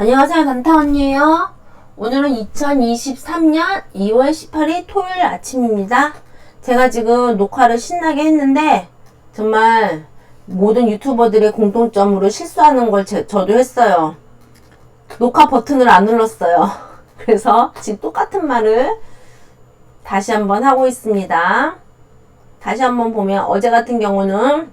안녕하세요. 단타 언니예요. 오늘은 2023년 2월 18일 토요일 아침입니다. 제가 지금 녹화를 신나게 했는데 정말 모든 유튜버들의 공통점으로 실수하는 걸 제- 저도 했어요. 녹화 버튼을 안 눌렀어요. 그래서 지금 똑같은 말을 다시 한번 하고 있습니다. 다시 한번 보면 어제 같은 경우는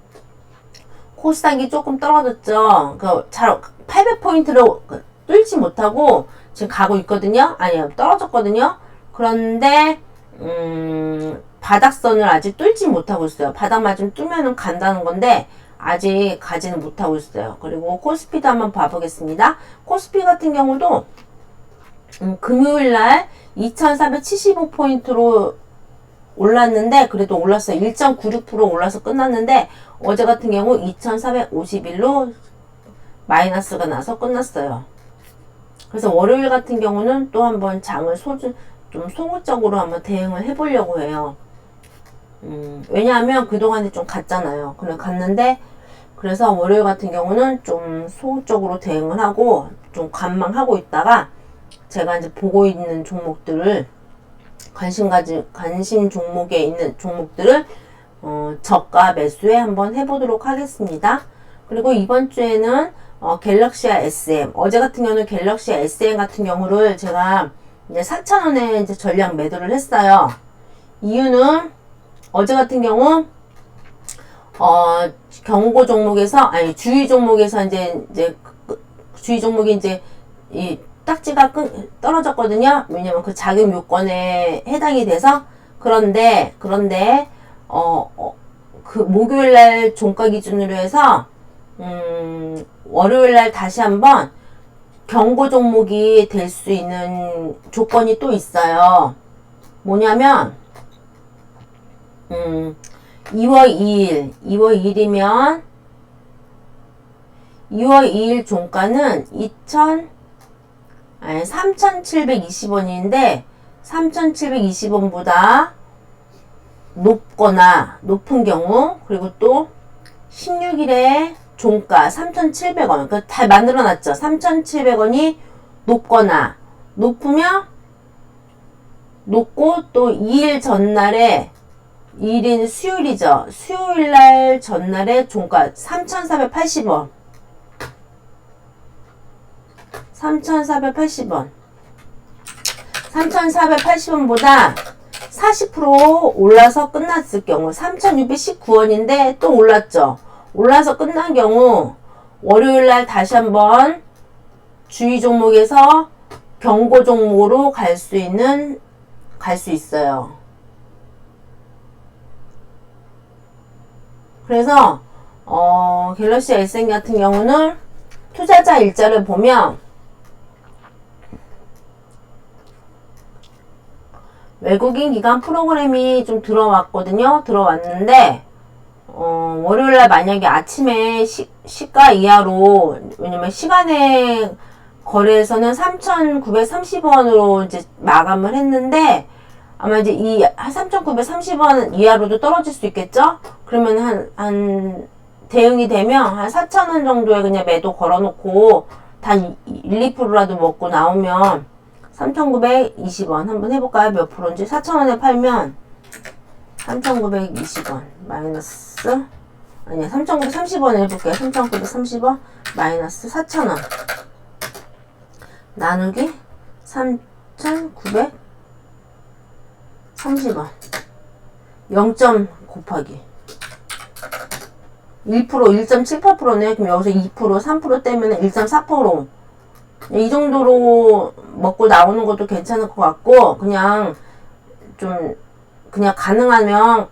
코스닥이 조금 떨어졌죠. 그, 잘, 800포인트를 뚫지 못하고 지금 가고 있거든요. 아니요, 떨어졌거든요. 그런데, 음, 바닥선을 아직 뚫지 못하고 있어요. 바닥만 좀 뚫면은 간다는 건데, 아직 가지는 못하고 있어요. 그리고 코스피도 한번 봐보겠습니다. 코스피 같은 경우도, 음, 금요일 날 2475포인트로 올랐는데 그래도 올랐어요. 1.96% 올라서 끝났는데 어제 같은 경우 2,451로 마이너스가 나서 끝났어요. 그래서 월요일 같은 경우는 또 한번 장을 소주, 좀 소극적으로 한번 대응을 해보려고 해요. 음, 왜냐하면 그동안에 좀 갔잖아요. 그래 갔는데 그래서 월요일 같은 경우는 좀 소극적으로 대응을 하고 좀 관망하고 있다가 제가 이제 보고 있는 종목들을 관심 가지 관심 종목에 있는 종목들을 어, 저가 매수에 한번 해보도록 하겠습니다. 그리고 이번 주에는 어, 갤럭시아 SM 어제 같은 경우는 갤럭시아 SM 같은 경우를 제가 이제 4,000원에 이제 전량 매도를 했어요. 이유는 어제 같은 경우 어, 경고 종목에서 아니 주의 종목에서 이제 이제 그- 주의 종목이 이제 이 딱지가 끈, 떨어졌거든요. 왜냐면 그 자금 요건에 해당이 돼서 그런데 그런데 어, 어, 그 목요일 날 종가 기준으로 해서 음, 월요일 날 다시 한번 경고 종목이 될 수 있는 조건이 또 있어요. 뭐냐면 음, 2월 2일, 2월 2일이면 2월 2일 종가는 2,000 아니 3,720원인데 3,720원보다 높거나 높은 경우 그리고 또 16일에 종가 3,700원 그러니까 다 만들어 놨죠. 3,700원이 높거나 높으면 높고 또 2일 전날에 2일인 수요일이죠. 수요일 날 전날에 종가 3,480원 3,480원. 3,480원보다 40% 올라서 끝났을 경우 3,619원인데 또 올랐죠. 올라서 끝난 경우 월요일 날 다시 한번 주의 종목에서 경고 종목으로 갈 수 있는 갈 수 있어요. 그래서 어, 갤럭시 S 같은 경우는 투자자 일자를 보면 외국인 기관 프로그램이 좀 들어왔거든요. 들어왔는데 어, 월요일날 만약에 아침에 시, 시가 이하로 왜냐면 시간에 거래에서는 3,930원으로 이제 마감을 했는데 아마 이제 이 3,930원 이하로도 떨어질 수 있겠죠? 그러면 한, 한, 대응이 되면 한 4,000원 정도에 그냥 매도 걸어놓고 단 1, 2%라도 먹고 나오면 3,920원 한번 해볼까요? 몇 프로인지? 4,000원에 팔면 3,920원 마이너스 아니야 3,930원에 해볼게요. 3,930원 마이너스 4,000원 나누기 3,930원 0. 곱하기 1% 1.78%네. 그럼 여기서 2% 3% 떼면 1.4%. 이 정도로 먹고 나오는 것도 괜찮을 것 같고 그냥 좀 그냥 가능하면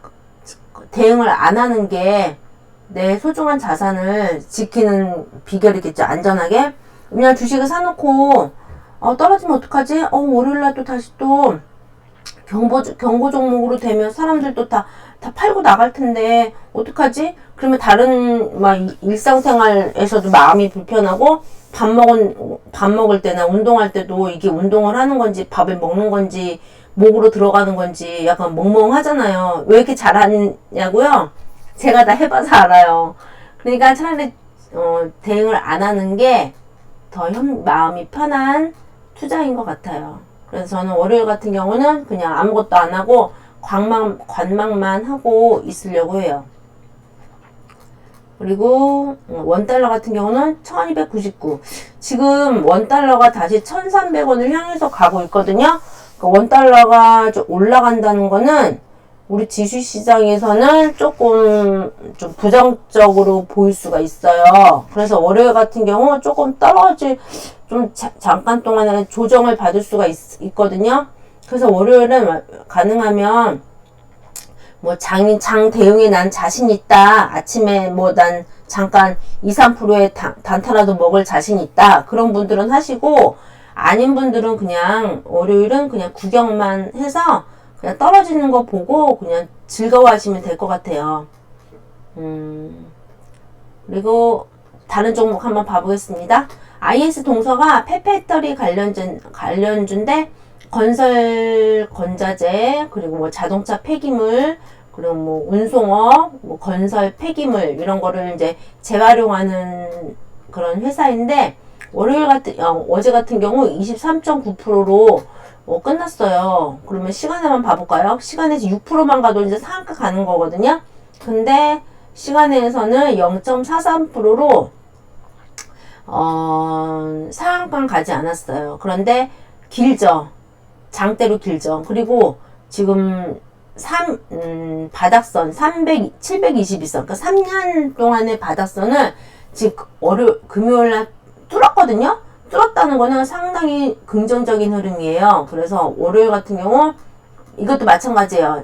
대응을 안 하는 게 내 소중한 자산을 지키는 비결이겠죠. 안전하게. 그냥 주식을 사놓고 어, 떨어지면 어떡하지? 어, 월요일날 또 다시 또 경보, 경고 종목으로 되면 사람들도 다, 다 팔고 나갈 텐데, 어떡하지? 그러면 다른, 막, 이- 일상생활에서도 마음이 불편하고, 밥 먹은, 밥 먹을 때나 운동할 때도 이게 운동을 하는 건지, 밥을 먹는 건지, 목으로 들어가는 건지, 약간 멍멍하잖아요. 왜 이렇게 잘하냐고요? 제가 다 해봐서 알아요. 그러니까 차라리, 어, 대응을 안 하는 게더 현, 마음이 편한 투자인 것 같아요. 그래서 저는 월요일 같은 경우는 그냥 아무것도 안 하고 관망, 관망만 하고 있으려고 해요. 그리고 원달러 같은 경우는 1299. 지금 원달러가 다시 1300원을 향해서 가고 있거든요. 그 원달러가 좀 올라간다는 거는 우리 지수 시장에서는 조금 좀 부정적으로 보일 수가 있어요. 그래서 월요일 같은 경우 조금 떨어질 좀 자- 잠깐 동안에 조정을 받을 수가 있, 거든요 그래서 월요일은 가능하면 뭐 장, 장 대응에 난 자신 있다. 아침에 뭐 난 잠깐 2, 3%의 단, 단타라도 먹을 자신 있다. 그런 분들은 하시고 아닌 분들은 그냥 월요일은 그냥 구경만 해서 그냥 떨어지는 거 보고 그냥 즐거워하시면 될 것 같아요. 음, 그리고 다른 종목 한번 봐보겠습니다. IS 동서가 폐배터리 관련준, 관련주인데 건설 건자재 그리고 뭐 자동차 폐기물 그리고 뭐 운송업 뭐 건설 폐기물 이런 거를 이제 재활용하는 그런 회사인데 월요일 같은 어, 어제 같은 경우 23.9%로 어, 끝났어요. 그러면 시간에만 봐볼까요? 시간에서 6%만 가도 이제 상한가 가는 거거든요. 근데 시간에서는 0.43%로 어, 상한가 가지 않았어요. 그런데 길죠. 장대로 길죠. 그리고 지금 3, 음, 바닥선 300, 722선, 그러니까 3년 동안의 바닥선을 지금 월요 금요일 날 뚫었거든요. 뚫었다는 거는 상당히 긍정적인 흐름이에요. 그래서 월요일 같은 경우 이것도 마찬가지예요.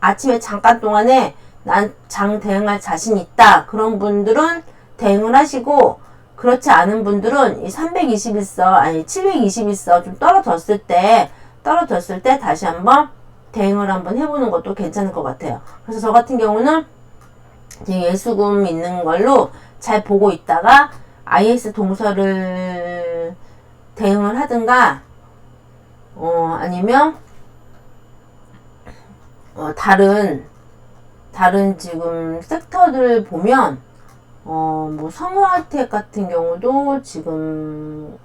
아침에 잠깐 동안에 난 장 대응할 자신 있다. 그런 분들은 대응을 하시고 그렇지 않은 분들은 이 321서 아니 721서 좀 떨어졌을 때 떨어졌을 때 다시 한번 대응을 한번 해보는 것도 괜찮을 것 같아요. 그래서 저 같은 경우는 예수금 있는 걸로 잘 보고 있다가 IS 동서를 대응을 하든가 어 아니면 어 다른 다른 지금 섹터들 보면 어 뭐 성우아텍 같은 경우도 지금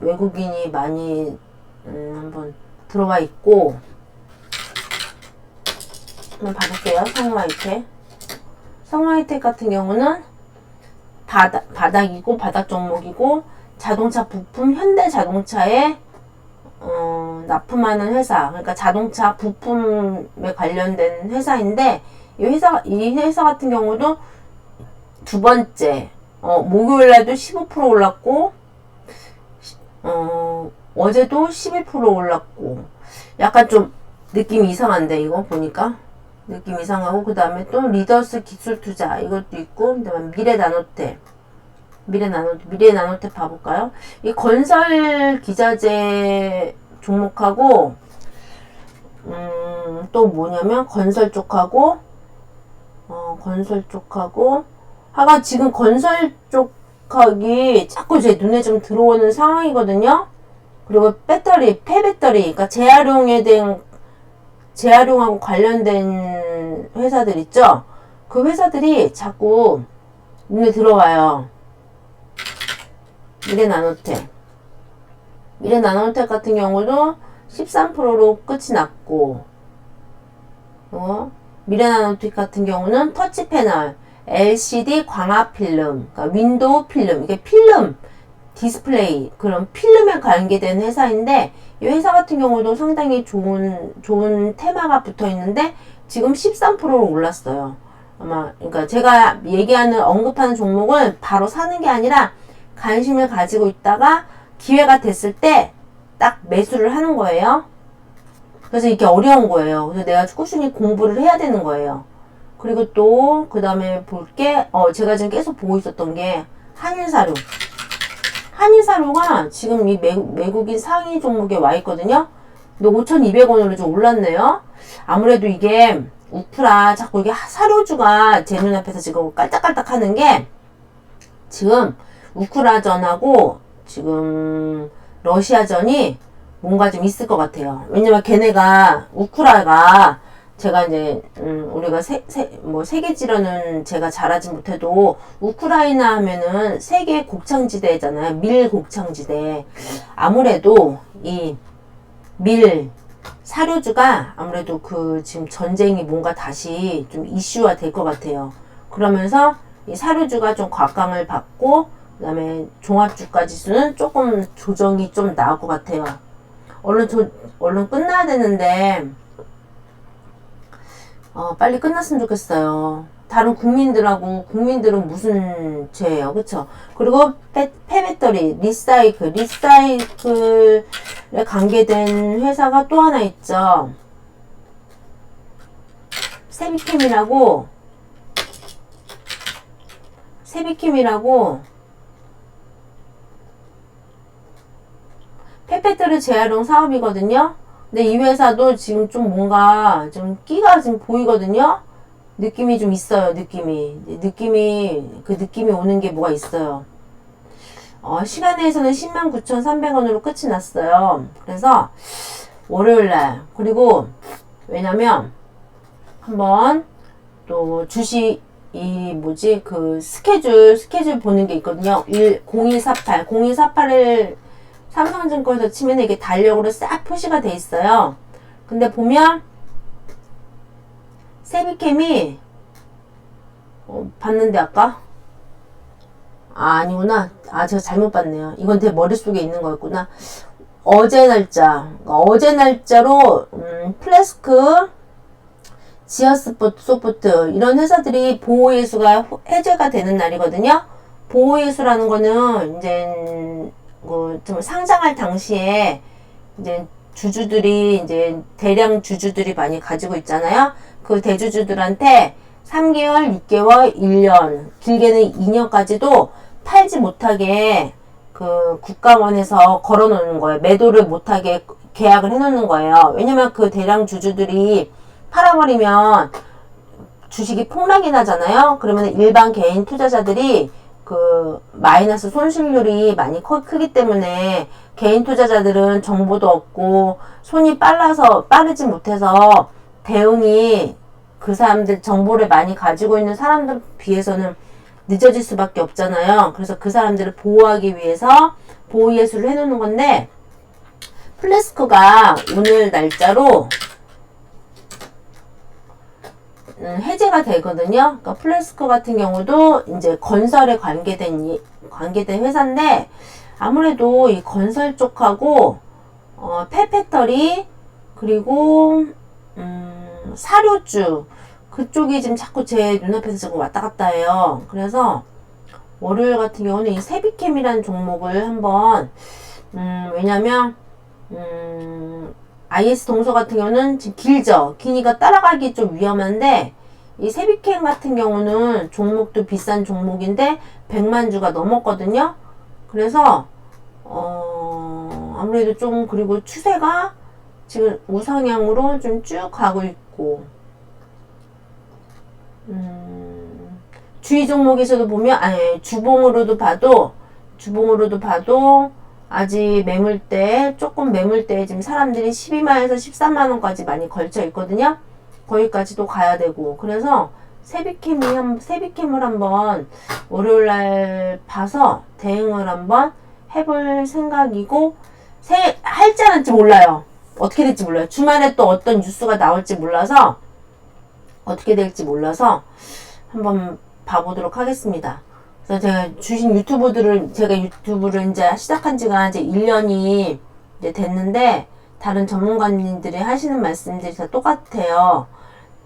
외국인이 많이 음, 한번 들어와 있고 한번 봐볼게요. 성우아이텍. 성우아이텍 같은 경우는 바닥, 바닥이고 바닥 종목이고 자동차 부품 현대 자동차에 어, 납품하는 회사. 그러니까 자동차 부품에 관련된 회사인데 이 회사 이 회사 같은 경우도 두 번째 어, 목요일 날도 15% 올랐고 어, 어제도 12% 올랐고. 약간 좀 느낌이 이상한데 이거 보니까 느낌 이상하고 그 다음에 또 리더스 기술 투자 이것도 있고 그다음에 미래 나노텍 미래 나노 미래 나노텍 봐볼까요? 이 건설 기자재 종목하고 음, 또 뭐냐면 건설 쪽하고 어, 건설 쪽하고 하가 지금 건설 쪽하기 자꾸 제 눈에 좀 들어오는 상황이거든요. 그리고 배터리, 폐배터리, 그러니까 재활용에 대한 재활용하고 관련된 회사들 있죠? 그 회사들이 자꾸 눈에 들어와요. 미래 나노텍. 미래 나노텍 같은 경우도 13%로 끝이 났고, 어? 미래 나노텍 같은 경우는 터치 패널, LCD 광화 필름, 그러니까 윈도우 필름, 이게 필름, 디스플레이 그런 필름에 관계된 회사인데 이 회사 같은 경우도 상당히 좋은 좋은 테마가 붙어 있는데 지금 13%로 올랐어요. 아마 그러니까 제가 얘기하는 언급하는 종목은 바로 사는 게 아니라 관심을 가지고 있다가 기회가 됐을 때 딱 매수를 하는 거예요. 그래서 이게 어려운 거예요. 그래서 내가 꾸준히 공부를 해야 되는 거예요. 그리고 또 그 다음에 볼게 어 제가 지금 계속 보고 있었던 게 한일사료. 한일사료가 지금 이 외국, 외국인 상위 종목에 와 있거든요. 근데 5,200원으로 좀 올랐네요. 아무래도 이게 우프라 자꾸 이게 사료주가 제 눈앞에서 지금 깔딱깔딱 하는 게 지금 우크라전하고 지금 러시아전이 뭔가 좀 있을 것 같아요. 왜냐면 걔네가 우크라가 제가 이제 음, 우리가 세, 세, 뭐 세계지로는 제가 잘하지 못해도 우크라이나 하면은 세계 곡창지대잖아요. 밀 곡창지대. 아무래도 이 밀 사료주가 아무래도 그 지금 전쟁이 뭔가 다시 좀 이슈화 될 것 같아요. 그러면서 이 사료주가 좀 곽강을 받고 그다음에 종합주가 지수는 조금 조정이 좀 나올 것 같아요. 얼른 조, 얼른 끝나야 되는데 어, 빨리 끝났으면 좋겠어요. 다른 국민들하고 국민들은 무슨 죄예요, 그쵸? 그리고 폐, 폐배터리, 리사이클, 리사이클에 관계된 회사가 또 하나 있죠. 세비캠이라고 세비캠이라고 페페트를 재활용 사업이거든요. 근데 이 회사도 지금 좀 뭔가 좀 끼가 지금 보이거든요. 느낌이 좀 있어요. 느낌이 느낌이 그 느낌이 오는 게 뭐가 있어요. 어, 시간에서는 109,300원으로 끝이 났어요. 그래서 월요일날 그리고 왜냐면 한번 또 주식 이 뭐지 그 스케줄 스케줄 보는 게 있거든요. 1 0248 0248을 삼성증권에서 치면 이게 달력으로 싹 표시가 돼 있어요. 근데 보면 세비캠이 어, 봤는데 아까? 아 아니구나. 아 제가 잘못 봤네요. 이건 제 머릿속에 있는 거였구나. 어제 날짜. 그러니까 어제 날짜로 음, 플래스크 지하스포트 소프트 이런 회사들이 보호예수가 해제가 되는 날이거든요. 보호예수라는 거는 이제 뭐 좀 상장할 당시에 이제 주주들이 이제 대량 주주들이 많이 가지고 있잖아요. 그 대주주들한테 3개월, 6개월, 1년, 길게는 2년까지도 팔지 못하게 그 국가원에서 걸어 놓는 거예요. 매도를 못하게 계약을 해 놓는 거예요. 왜냐면 그 대량 주주들이 팔아버리면 주식이 폭락이 나잖아요. 그러면 일반 개인 투자자들이 그 마이너스 손실률이 많이 커, 크기 때문에 개인 투자자들은 정보도 없고 손이 빨라서 빠르지 못해서 대응이 그 사람들 정보를 많이 가지고 있는 사람들 비해서는 늦어질 수밖에 없잖아요. 그래서 그 사람들을 보호하기 위해서 보호 예술을 해놓는 건데 플래스크가 오늘 날짜로 음, 해제가 되거든요. 그러니까 플래스코 같은 경우도 이제 건설에 관계된 관계된 회사인데 아무래도 이 건설 쪽하고 어, 폐팩터리 그리고 음, 사료주 그쪽이 지금 자꾸 제 눈앞에서 지금 왔다 갔다 해요. 그래서 월요일 같은 경우는 이 세비캠이라는 종목을 한번 음, 왜냐면 음, IS 동서 같은 경우는 지금 길죠. 기니까 따라가기 좀 위험한데 이 세비캠 같은 경우는 종목도 비싼 종목인데 100만 주가 넘었거든요. 그래서 어 아무래도 좀 그리고 추세가 지금 우상향으로 좀 쭉 가고 있고 음, 주의 종목에서도 보면 아니 주봉으로도 봐도 주봉으로도 봐도 아직 매물대 조금 매물대에 지금 사람들이 12만에서 13만원까지 많이 걸쳐 있거든요. 거기까지도 가야 되고 그래서 세비캠이 한 세비캠을 한번 월요일 날 봐서 대응을 한번 해볼 생각이고 새 할지 안 할지 몰라요. 어떻게 될지 몰라요. 주말에 또 어떤 뉴스가 나올지 몰라서 어떻게 될지 몰라서 한번 봐보도록 하겠습니다. 그래서 제가 주신 유튜브들을 제가 유튜브를 이제 시작한 지가 이제 1년이 이제 됐는데 다른 전문가님들이 하시는 말씀들이 다 똑같아요.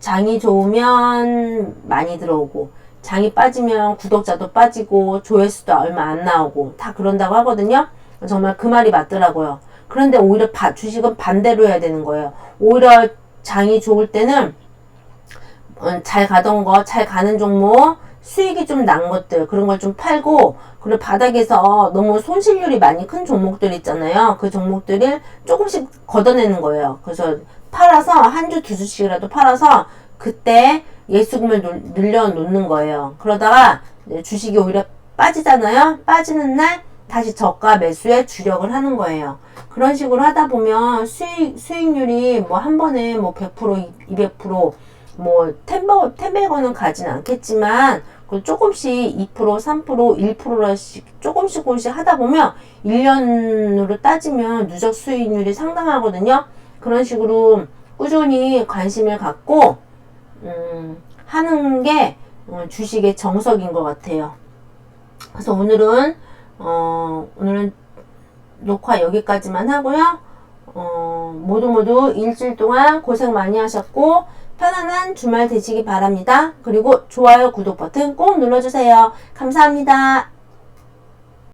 장이 좋으면 많이 들어오고 장이 빠지면 구독자도 빠지고 조회수도 얼마 안 나오고 다 그런다고 하거든요. 정말 그 말이 맞더라고요. 그런데 오히려 바, 주식은 반대로 해야 되는 거예요. 오히려 장이 좋을 때는 어, 잘 가던 거, 잘 가는 종목, 수익이 좀 난 것들 그런 걸 좀 팔고 그리고 바닥에서 너무 손실률이 많이 큰 종목들 있잖아요. 그 종목들을 조금씩 걷어내는 거예요. 그래서 팔아서 한 주 두 주씩이라도 팔아서 그때 예수금을 늘려 놓는 거예요. 그러다가 주식이 오히려 빠지잖아요. 빠지는 날 다시 저가 매수에 주력을 하는 거예요. 그런 식으로 하다 보면 수익, 수익률이 뭐 한 번에 뭐 100%, 200%, 뭐, 텐버, 텐베거는 가진 않겠지만, 그 조금씩 2%, 3%, 1%씩 조금씩 조금씩 하다 보면 1년으로 따지면 누적 수익률이 상당하거든요. 그런 식으로 꾸준히 관심을 갖고, 음, 하는 게 어, 주식의 정석인 것 같아요. 그래서 오늘은, 어, 오늘은 녹화 여기까지만 하고요. 어, 모두 모두 일주일 동안 고생 많이 하셨고, 편안한 주말 되시기 바랍니다. 그리고 좋아요, 구독 버튼 꼭 눌러주세요. 감사합니다.